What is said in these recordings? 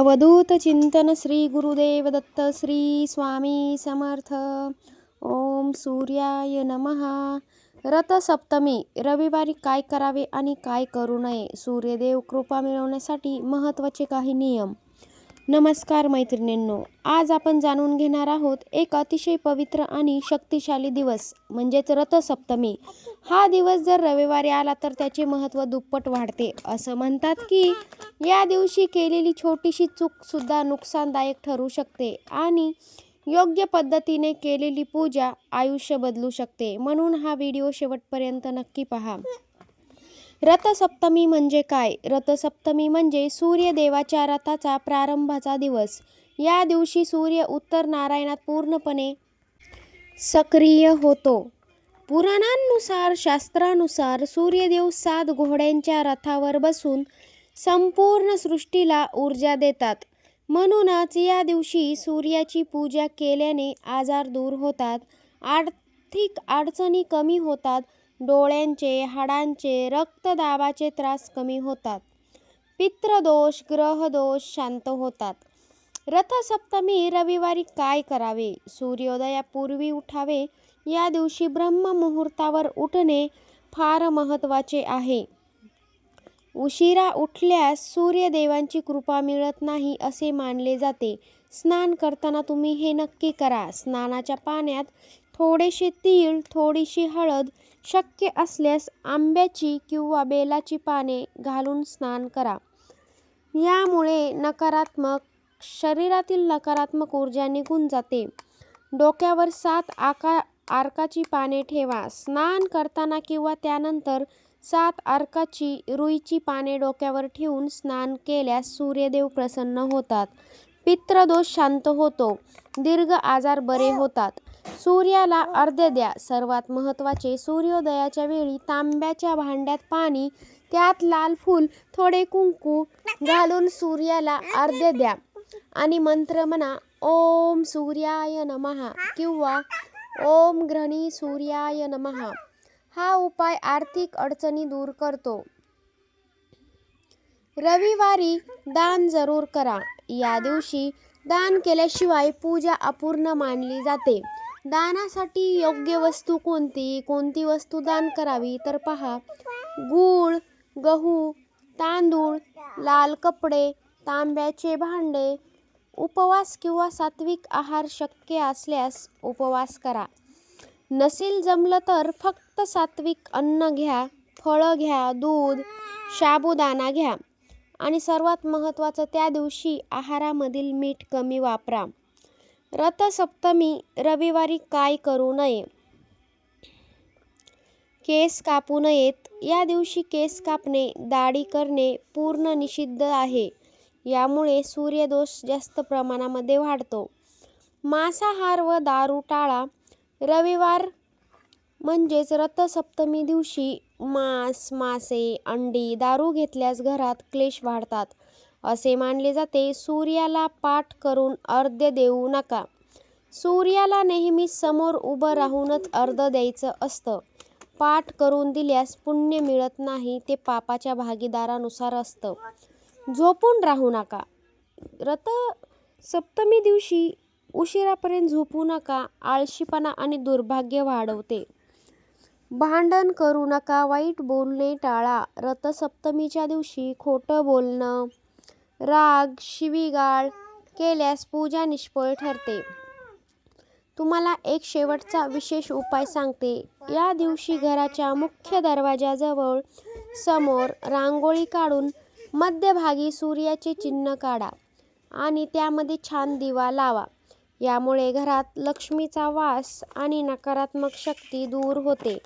अवधूत चिंतन श्री गुरुदेव दत्त श्री स्वामी समर्थ। ओम सूर्याय नमहा रथसप्तमी रविवारी काय करावे आणि काय करू नये? सूर्यदेव कृपा मिळवण्यासाठी महत्त्वाचे काही नियम. नमस्कार मैत्रिणींनो आज आपण जाणून घेणार आहोत एक अतिशय पवित्र आणि शक्तिशाली दिवस म्हणजेच रथसप्तमी. हा दिवस जर रविवारी आला तर त्याचे महत्त्व दुप्पट वाढते. असं म्हणतात की या दिवशी केलेली छोटीशी चूकसुद्धा नुकसानदायक ठरू शकते आणि योग्य पद्धतीने केलेली पूजा आयुष्य बदलू शकते. म्हणून हा व्हिडिओ शेवटपर्यंत नक्की पहा. रथसप्तमी म्हणजे काय? रथसप्तमी म्हणजे सूर्यदेवाच्या रथाचा प्रारंभाचा दिवस. या दिवशी सूर्य उत्तर नारायणात पूर्णपणे सक्रिय होतो. पुराणांनुसार शास्त्रानुसार सूर्यदेव सात घोड्यांच्या रथावर बसून संपूर्ण सृष्टीला ऊर्जा देतात. म्हणूनच या दिवशी सूर्याची पूजा केल्याने आजार दूर होतात आर्थिक अडचणी कमी होतात डोळ्यांचे हाडांचे रक्तदाबाचे त्रास कमी होतात. पित्रदोष ग्रहदोष शांत होतात. रथसप्तमी रविवारी काय करावे? सूर्योदयापूर्वी उठावे? या दिवशी ब्रह्ममुहूर्तावर उठणे फार महत्त्वाचे आहे. उशिरा उठल्यास सूर्यदेवांची कृपा मिळत नाही असे मानले जाते. स्नान करताना तुम्ही हे नक्की करा. स्नानाच्या पाण्यात थोडेसे तीळ थोडीशी हळद शक्य असल्यास आंब्याची किंवा बेलाची पाने घालून स्नान करा. यामुळे नकारात्मक शरीरातील नकारात्मक ऊर्जा निघून जाते. डोक्यावर सात आका आर्काची पाने ठेवा. स्नान करताना किंवा त्यानंतर सात अर्काची रुईची पाने डोक्यावर ठेवून स्नान केल्यास सूर्यदेव प्रसन्न होतात. पित्रदोष शांत होतो. दीर्घ आजार बरे होतात. सूर्याला अर्ध्य द्या. सर्वात महत्त्वाचे सूर्योदयाच्या वेळी तांब्याच्या भांड्यात पाणी त्यात लाल फूल थोडे कुंकू घालून सूर्याला अर्ध्य द्या. आणि मंत्र म्हणा ओम सूर्याय नमहा किंवा ओम घ्रणी सूर्याय नमहा हा उपाय आर्थिक अडचणी दूर करतो. रविवारी दान जरूर करा. या दिवशी दान केल्याशिवाय पूजा अपूर्ण मानली जाते. दानासाठी योग्य वस्तू कोणती? कोणती वस्तू दान करावी? तर पहा. गूळ गहू तांदूळ लाल कपडे तांब्याचे भांडे उपवास किंवा सात्विक आहार शक्य असल्यास उपवास करा. नसेल जमलं तर फक्त सात्विक अन्न घ्या फळं घ्या दूध साबुदाणा घ्या. आणि सर्वात महत्त्वाचं त्या दिवशी आहारामधील मीठ कमी वापरा. रथसप्तमी रविवारी काय करू नये? केस कापू नयेत. या दिवशी केस कापणे दाढी करणे पूर्ण निषिद्ध आहे. यामुळे सूर्यदोष जास्त प्रमाणामध्ये वाढतो. मांसाहार व दारू टाळा. रविवार म्हणजेच रथसप्तमी दिवशी मांस मासे अंडी दारू घेतल्यास घरात क्लेश वाढतात. असे मानले जाते सूर्याला पाठ करून अर्ध्य देऊ नका. सूर्याला नेहमी समोर उभं राहूनच अर्ध द्यायचं असतं. पाठ करून दिल्यास पुण्य मिळत नाही ते पापाच्या भागीदारानुसार असतं. झोपून राहू नका. रथ सप्तमी दिवशी उशिरापर्यंत झोपू नका आळशीपणा आणि दुर्भाग्य वाढवते. भांडण करू नका वाईट बोलणे टाळा. रथसप्तमीच्या दिवशी खोटं बोलणं राग शिवीगाळ केल्यास पूजा निष्फळ ठरते. तुम्हाला एक शेवटचा विशेष उपाय सांगते. या दिवशी घराच्या मुख्य दरवाजाजवळ समोर रांगोळी काढून मध्यभागी सूर्याचे चिन्ह काढा आणि त्यामध्ये छान दिवा लावा. यामुळे घरात लक्ष्मीचा वास आणि नकारात्मक शक्ती दूर होते.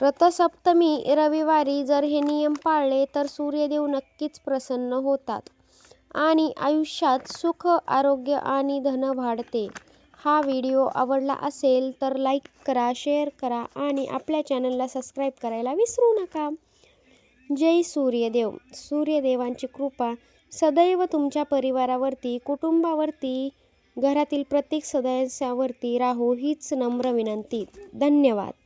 रथसप्तमी रविवारी जर हे नियम पाळले तर सूर्यदेव नक्कीच प्रसन्न होतात आणि आयुष्यात सुख आरोग्य आणि धन वाढते. हा व्हिडिओ आवडला असेल तर लाईक करा शेअर करा आणि आपल्या चॅनलला सबस्क्राईब करायला विसरू नका. जय सूर्यदेव. सूर्यदेवांची कृपा सदैव तुमच्या परिवारावरती कुटुंबावरती घरातील प्रत्येक सदस्यावरती राहो हीच नम्र विनंती. धन्यवाद.